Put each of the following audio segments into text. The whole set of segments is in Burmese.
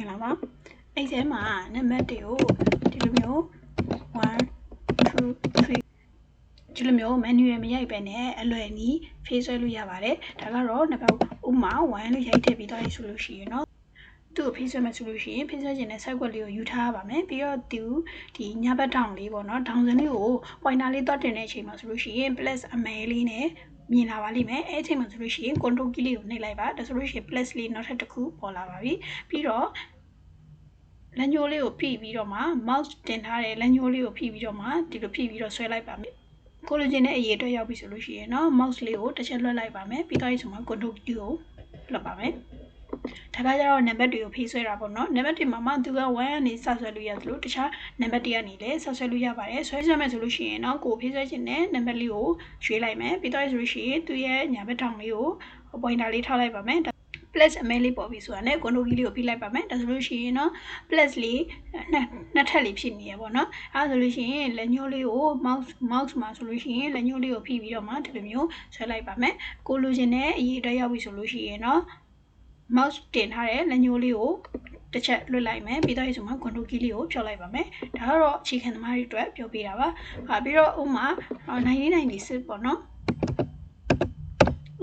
င်္ဂလာပါအဲ့ထဲမှာနံပါတ်တွေကိုဒီလိုမျိုး1 2 3ဒီလိုမျိုး manual မရိုက်ပဲနဲ့အလွယ်နီးဖေးဆွဲလို့ရပါတယ်ဒါကတော့နံပါတ်ဥမာ1လို့ရိုက်ထည့်ပြီးတော့ဆိုလို့ရှိရင်เนาะသူ့ကိုဖေးဆွဲမယ်ဆိုလို့ရှိရင်ဖေးဆွဲခြင်းနဲ့ site web လေးကိုယူထားရပါမယ်ပြီးတော့သူဒီညဘက်ထောင်လေးပေါ့နော်ထောင်စင်းလေးကို pointer လေးတော့တင်တဲ့အချိန်မှာဆိုလို့ရှိရင် plus အမဲလေးနဲ့ မြင်လာပါလိမ့်မယ်အဲ့အချိန်မှာဆိုလို့ရှိရင် control key လေးကိုနှိပ်လိုက်ပါဒါဆိုလို့ရှိရင် plus လေးနောက်ထပ်တစ်ခုပေါ်လာပါပြီပြီးတော့လက်ညှိုးလေးကိုဖိပြီးတော့မှ mouse တင်ထားတဲ့လက်ညှိုးလေးကိုဖိပြီးတော့မှဒီလိုဖိပြီးတော့ဆွဲလိုက်ပါမယ်ကိုလိုချင်တဲ့အရေးအတွက်ရောက်ပြီဆိုလို့ရှိရင်เนาะ mouse လေးကိုတစ်ချက်လွှတ်လိုက်ပါမယ်ပြီးတော့ဒီဆိုမှ control key ကိုလွှတ်ပါမယ် ဒါကကြတော့နံပါတ်တွေကိုဖိဆွဲတာပေါ့နော်နံပါတ်တွေမှာမှသူက1ကနေစဆွဲလို့ရသလိုတခြားနံပါတ်တွေကနေလည်းစဆွဲလို့ရပါတယ်ဆွဲဆွဲမယ်ဆိုလို့ရှိရင်တော့ကိုဖိဆွဲခြင်းနဲ့နံပါတ်လေးကိုရွေးလိုက်မယ်ပြီးတော့ဆိုလို့ရှိရင်သူရဲ့ညာဘက်ထောင်လေးကို pointer လေးထားလိုက်ပါမယ် plus အမဲလေးပေါ်ပြီဆိုတာနဲ့ကွန်ဒိုကီလေးကိုဖိလိုက်ပါမယ်ဒါဆိုလို့ရှိရင်တော့ plus လေးနှစ်နှစ်ထပ်လေးဖြစ်နေရပေါ့နော်အဲဒါဆိုလို့ရှိရင်လက်ညှိုးလေးကို mouse mouse မှာဆိုလို့ရှိရင်လက်ညှိုးလေးကိုဖိပြီးတော့မှဒီလိုမျိုးဆွဲလိုက်ပါမယ်ကိုလိုချင်တဲ့အရေးအတွက်ရောက်ပြီဆိုလို့ရှိရင်တော့ mouse တင်ထားတဲ့လက်ညှိုးလေးကိုတစ်ချက်လွှတ်လိုက်မယ်ပြီးတော့ဒီဆိုမှ control key လေးကိုဖြောလိုက်ပါမယ်ဒါကတော့အခြေခံသမားတွေအတွက်ပြောပြတာပါဟာပြီးတော့ဥမာ1996ပေါ့နော်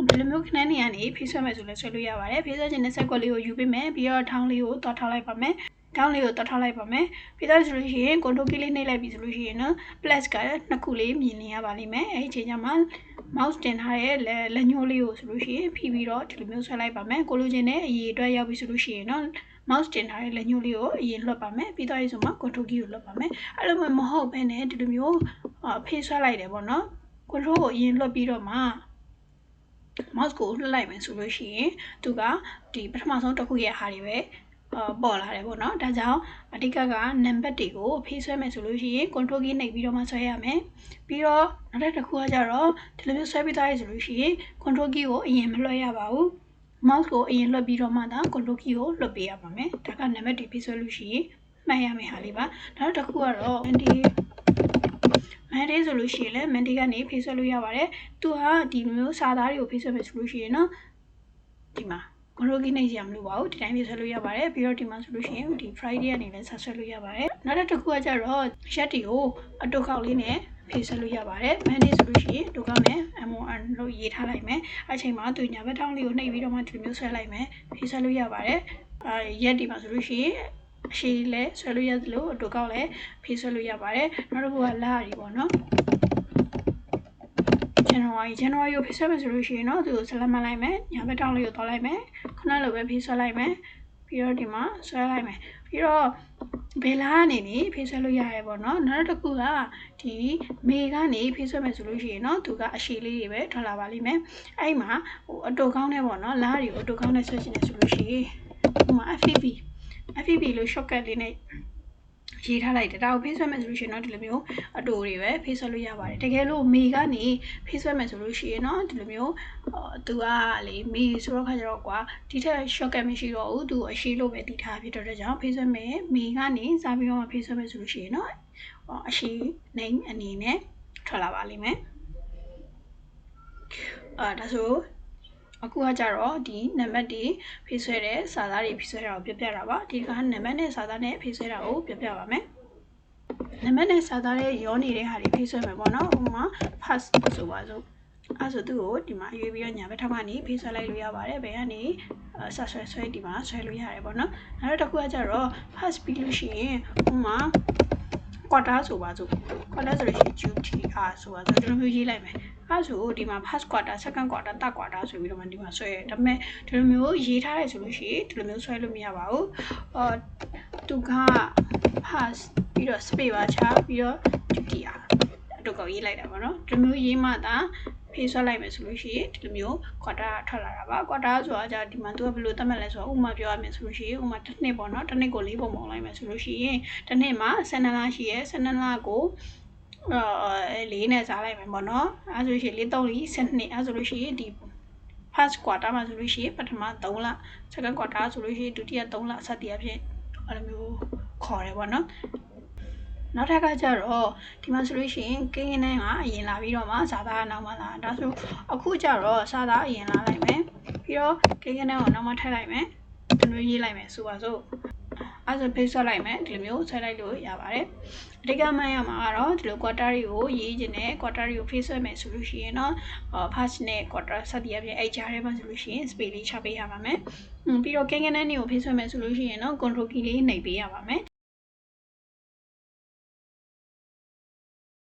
ဒီလိုမျိုးခဏနေရနေဖေးဆွဲမယ်ဆိုလဲဆွဲလို့ရပါတယ်ဖေးဆွဲခြင်းနဲ့ဆက်ကွက်လေးကိုယူပေးမယ်ပြီးတော့ထောင်းလေးကိုတော့ထောက်လိုက်ပါမယ်ထောင်းလေးကိုတော့ထောက်လိုက်ပါမယ်ပြီးတော့ဆိုလို့ရှိရင် control key လေးနှိပ်လိုက်ပြီဆိုလို့ရှိရင်နော် plus ကနှစ်ခုလေးမြင်နေရပါလိမ့်မယ်အဲဒီအချိန်ကျမှ mouse တင်ထားတဲ့လက်ညှိုးလေးကိုဆိုလို့ရှိရင်ဖိပြီးတော့ဒီလိုမျိုးဆွဲလိုက်ပါမယ်ကိုလိုချင်တဲ့အရေးအတွက်ရောက်ပြီဆိုလို့ရှိရင်နော် mouse တင်ထားတဲ့လက်ညှိုးလေးကိုအရင်လွှတ်ပါမယ်ပြီးတော့ရေးဆိုမှ control key ကိုလွှတ်ပါမယ်အဲ့လိုမှမဟုတ်ဘဲနဲ့ဒီလိုမျိုးဖေးဆွဲလိုက်တယ်ပေါ့နော် control ကိုအရင်လွှတ်ပြီးတော့မှ mouse ကိုလှည့်လိုက်မယ်ဆိုလို့ရှိရင်သူကဒီပထမဆုံးတစ်ခုရဲ့ဟာတွေပဲအာ ပေါ်လာတယ်ပေါ့နော်ဒါကြောင့်အဓိကကနံပါတ်တွေကိုဖေးဆွဲမယ်ဆိုလို့ရှိရင် control key နှိပ်ပြီးတော့မှဆွဲရမယ်ပြီးတော့နောက်တစ်ခုကကြတော့ဒီလိုမျိုးဆွဲပြီးသားရဆိုလို့ရှိရင် control key ကိုအရင်မလွှဲရပါဘူး mouse ကိုအရင်လွှတ်ပြီးတော့မှသာ control key ကိုလွှတ်ပေးရပါမယ်ဒါကနံပါတ်တွေဖေးဆွဲလို့ရှိရင်မှတ်ရမယ့်ဟာလေးပါနောက်တစ်ခုကတော့ anti မန်ဒေးဆိုလို့ရှိရင်လည်းမန်ဒေးကနေဖေးဆွဲလို့ရပါတယ်သူဟာဒီမျိုးစာသားတွေကိုဖေးဆွဲမယ်ဆိုလို့ရှိရင်တော့ဒီမှာ control key နှိပ်ရမလို့ပါဘူးဒီတိုင်းဖေးဆွဲလို့ရပါတယ်ပြီးတော့ဒီမှာဆိုလို့ရှိရင်ဒီ friday ကနေလည်းဆက်ဆွဲလို့ရပါတယ်နောက်တစ်ခုကကြတော့ရက်တီကိုအတုခောက်လေးနဲ့ဖေးဆွဲလို့ရပါတယ်မန်ဒေးဆိုလို့ရှိရင်တုတ်ကမယ် MON လို့ရေးထားလိုက်မယ်အချိန်မှာသူညာဘက်ထောင်းလေးကိုနှိပ်ပြီးတော့မှဒီမျိုးဆွဲလိုက်မယ်ဖေးဆွဲလို့ရပါတယ်အဲရက်ဒီမှာဆိုလို့ရှိရင်အရှိလဲဆွဲလို့ရသလိုအတူကောက်လဲဖေးဆွဲလို့ရပါတယ်နောက်တစ်ခုကလာရီပေါ့နော် January January ကိုဖေးဆွဲမယ်ဆိုလို့ရှိရင်တော့သူကိုဆက်လက်မှတ်လိုက်မယ်ညာဘက်တောင်းလေးကိုသွားလိုက်မယ် ခုနလိုပဲဖေးဆွဲလိုက်မယ်ပြီးတော့ဒီမှာဆွဲလိုက်မယ်ပြီးတော့ဘယ်လာကနေနေဖေးဆွဲလို့ရရဲပေါ့နော်နောက်တစ်ခုကဒီမေကနေဖေးဆွဲမယ်ဆိုလို့ရှိရင်တော့သူကအရှိလေးတွေပဲထွက်လာပါလိမ့်မယ်အဲ့မှာဟိုအတူကောင်းနေပေါ့နော်လားတွေကိုအတူကောင်းနေဆွဲချင်တယ်ဆိုလို့ရှိရင်ဟိုမှာ FPP FPP လို့ shortcut လေးနဲ့ ရေးထားလိုက်တယ်ဒါကိုဖေးဆွဲမယ်ဆိုလို့ရှိရင်တော့ဒီလိုမျိုးအတူတွေပဲဖေးဆွဲလို့ရပါတယ်တကယ်လို့မေကနေဖေးဆွဲမယ်ဆိုလို့ရှိရင်တော့ဒီလိုမျိုးသူကလေမေဆိုတော့ခါကျတော့ကွာဒီထက် shortcut မရှိတော့ဘူးသူအရှိလို့ပဲတည်ထားဖြစ်တော့တဲ့ကြောင့်ဖေးဆွဲမယ်မေကနေစားပြီးတော့မှဖေးဆွဲမယ်ဆိုလို့ရှိရင်တော့အရှိနေအနေနဲ့ထွက်လာပါလိမ့်မယ်အာဒါဆို အခုကကြတော့ဒီနံပါတ်တွေဖေးဆွဲတဲ့စာသားတွေဖေးဆွဲတာကိုပြပြတာပါဒီကနံပါတ်နဲ့စာသားနဲ့ဖေးဆွဲတာကိုပြပြပါမယ်နံပါတ်နဲ့စာသားရဲ့ရောနေတဲ့ဟာတွေဖေးဆွဲမယ်ပေါ့နော်ဥပမာ pass ဆိုပါစို့အဲဆိုသူ့ကိုဒီမှာရွေးပြီးတော့ညာဘက်ထောက်ကနေဖေးဆွဲလိုက်လို့ရပါတယ်ဘယ်ကနေဆက်ဆွဲဆွဲဒီမှာဆွဲလို့ရတယ်ပေါ့နော်နောက်တစ်ခုကကြတော့ pass ပြီးလို့ရှိရင်ဥပမာ quarter ဆိုပါစို့ quarter ဆိုလို့ရှိရင် QTR ဆိုပါစို့ဒီလိုမျိုးရေးလိုက်မယ်အဲဆိုဒီမှာ first quarter second quarter third quarter ဆိုပြီးတော့မှဒီမှာဆွဲရဒါပေမဲ့ဒီလိုမျိုးရေးထားရဆိုလို့ရှိရင်ဒီလိုမျိုးဆွဲလို့မရပါဘူးအော်သူက pass ပြီးတော့ space ပါချပြီးတော့ QTR အတူကောရေးလိုက်တာပေါ့နော်ဒီလိုမျိုးရေးမှသာ ဖေးဆွဲလိုက်မယ်ဆိုလို့ရှိရင်ဒီလိုမျိုး quarter ထွက်လာတာပါ quarter ဆိုတာじゃဒီမှာသူကဘယ်လိုသတ်မှတ်လဲဆိုတော့ဥပမာပြောရမယ်ဆိုလို့ရှိရင်ဥပမာတစ်နှစ်ပေါ့နော်တစ်နှစ်ကို၄ပုံပုံလိုက်မယ်ဆိုလို့ရှိရင်တစ်နှစ်မှာ12လရှိရဲ12လကိုအဲလေးနဲ့စားလိုက်မယ်ပေါ့နော်အဲဆိုလို့ရှိရင်လေး3လ12အဲဆိုလို့ရှိရင်ဒီ first quarter မှာဆိုလို့ရှိရင်ပထမ3လ second quarter ဆိုလို့ရှိရင်ဒုတိယ3လစသည်အဖြစ်အဲလိုမျိုးခေါ်တယ်ပေါ့နော် နောက်ထပ်ကကြတော့ဒီမှာဆိုလို့ရှိရင်ကင်းကင်းနဲ့ကအရင်လာပြီးတော့မှစာသားနောက်မှလာဒါဆိုအခုကြတော့စာသားအရင်လာလိုက်မယ်ပြီးတော့ကင်းကင်းနဲ့ကိုနောက်မှထည့်လိုက်မယ်ဒီလိုရေးလိုက်မယ်ဆိုပါစို့အဲဆိုဖေးဆွဲလိုက်မယ်ဒီလိုမျိုးဆွဲလိုက်လို့ရပါတယ်အဓိကမှန်ရမှာကတော့ဒီလို quarter တွေကိုရေးခြင်းနဲ့ quarter တွေကိုဖေးဆွဲမယ်ဆိုလို့ရှိရင်တော့ first နဲ့ quarter စသည်အပြင်အဲ့ကြားထဲမှာဆိုလို့ရှိရင် space လေးချပေးရပါမယ်ပြီးတော့ကိန်းကနန်းတွေကိုဖေးဆွဲမယ်ဆိုလို့ရှိရင်တော့ control key လေးနှိပ်ပေးရပါမယ်